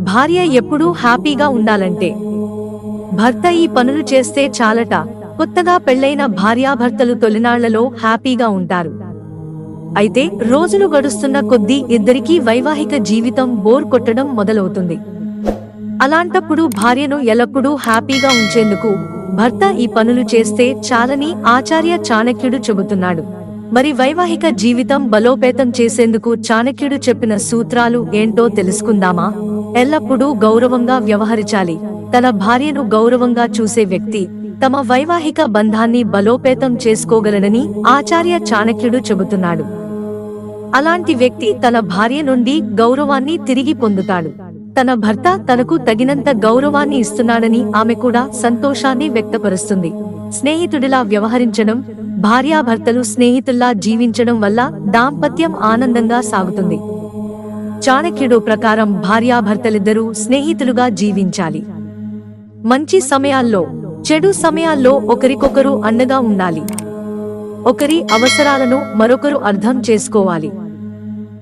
భార్య ఎప్పుడూ హ్యాపీగా ఉండాలంటే. భర్త ఈ పనులు చేస్తే చాలట. కొత్తగా పెళ్ళైన భార్యాభర్తలు తొలినాళ్ళలో హ్యాపీగా ఉంటారు. అయితే రోజులు గడుస్తున్న కొద్దీ ఇద్దరికీ వైవాహిక జీవితం బోర్ కొట్టడం మొదలవుతుంది. అలాంటప్పుడు భార్యను ఎల్లప్పుడూ హ్యాపీగా ఉంచేందుకు భర్త ఈ పనులు చేస్తే చాలని ఆచార్య చాణక్యుడు చెబుతున్నాడు. మరి వైవాహిక జీవితం బలోపేతం చేసేందుకు చాణక్యుడు చెప్పిన సూత్రాలు ఏంటో తెలుసుకుందామా? ఎల్లప్పుడూ గౌరవంగా వ్యవహరించాలి. తన భార్యను గౌరవంగా చూసే వ్యక్తి తమ వైవాహిక బంధాన్ని బలోపేతం చేసుకోగలనని ఆచార్య చాణక్యుడు చెబుతున్నాడు. అలాంటి వ్యక్తి తన భార్య నుండి గౌరవాన్ని తిరిగి పొందుతాడు. తన భర్త తనకు తగినంత గౌరవాన్ని ఇస్తున్నాడని ఆమె కూడా సంతోషాన్ని వ్యక్తపరుస్తుంది. స్నేహితుడిలా వ్యవహరించడం భార్యాభర్తలు స్నేహితుల్లా జీవించడం వల్ల దాంపత్యం ఆనందంగా సాగుతుంది. చాణక్యుడు ప్రకారం భార్యాభర్తలిద్దరూ స్నేహితులుగా జీవించాలి. మంచి సమయాల్లో చెడు సమయాల్లో ఒకరికొకరు అండగా ఉండాలి. ఒకరి అవసరాలను మరొకరు అర్థం చేసుకోవాలి.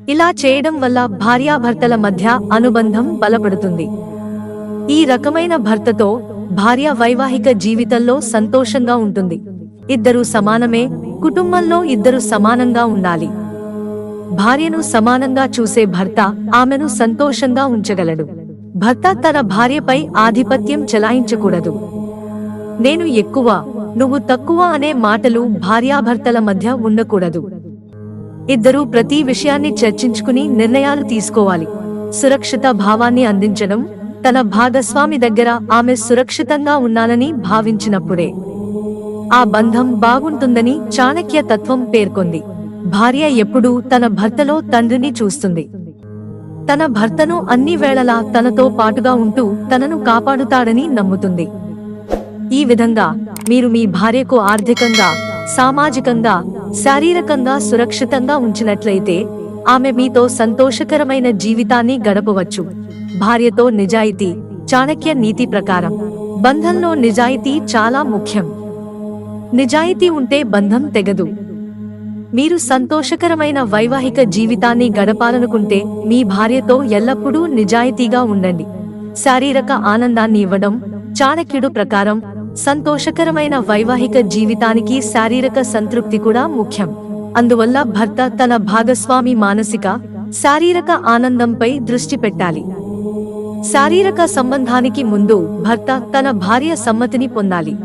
ఇలా చేయడం వల్ల భార్యాభర్తల మధ్య అనుబంధం బలపడుతుంది. ఈ రకమైన భర్తతో భార్య వైవాహిక జీవితంలో సంతోషంగా ఉంటుంది. ఇద్దరు సమానమే కుటుంబంలో ఇద్దరు సమానంగా ఉండాలి. భార్యను సమానంగా చూసే భర్త ఆమెను సంతోషంగా ఉంచగలడు. భర్త తన భార్యపై ఆధిపత్యం చెలాయించకూడదు. నేను ఎక్కువ నువ్వు తక్కువ అనే మాటలు భార్యాభర్తల మధ్య ఉండకూడదు. ఇద్దరూ ప్రతి విషయాన్ని చర్చించుకుని నిర్ణయాలు తీసుకోవాలి. సురక్షిత భావాన్ని అందించడం తన భాగస్వామి దగ్గర ఆమె సురక్షితంగా ఉన్నానని భావించినప్పుడే. ఆ బంధం బాగుంటుందని చాణక్య తత్వం పేర్కొంది. భార్య ఎప్పుడూ తన భర్తలో తండ్రిని చూస్తుంది. తన భర్తను అన్ని వేళలా తనతో పాటుగా ఉంటూ తనను కాపాడుతాడని నమ్ముతుంది. ఈ విధంగా మీరు మీ భార్యకు ఆర్థికంగా సామాజికంగా శారీరకంగా సురక్షితంగా ఉంచినట్లయితే ఆమె మీతో సంతోషకరమైన జీవితాన్ని గడపవచ్చు. భార్యతో నిజాయితీ చాణక్య నీతి ప్రకారం. బంధంలో నిజాయితీ చాలా ముఖ్యం. నిజాయితీ ఉంటే బంధం తెగదు. మీరు సంతోషకరమైన వైవాహిక జీవితాన్ని గడపాలనుకుంటే మీ భార్యతో ఎల్లప్పుడూ నిజాయితీగా ఉండండి. శారీరక ఆనందాన్ని ఇవ్వడం చాణక్యుడు ప్రకారం సంతోషకరమైన వైవాహిక జీవితానికి శారీరక సంతృప్తి కూడా ముఖ్యం. అందువల్ల భర్త తన భాగస్వామి మానసిక శారీరక ఆనందంపై దృష్టి పెట్టాలి. శారీరక సంబంధానికి ముందు భర్త తన భార్య సమ్మతిని పొందాలి.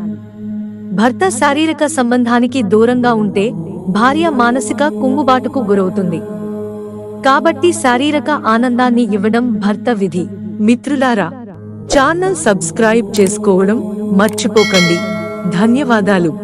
భర్త శారీరక సంబంధానికి దూరంగా ఉంటే భార్య మానసిక కుంగుబాటుకు గురవుతుంది. కాబట్టి శారీరక ఆనందాన్ని ఇవ్వడం భర్త విధి. మిత్రులారా ఛానల్ సబ్స్క్రైబ్ చేసుకోవడం మర్చిపోకండి. ధన్యవాదాలు.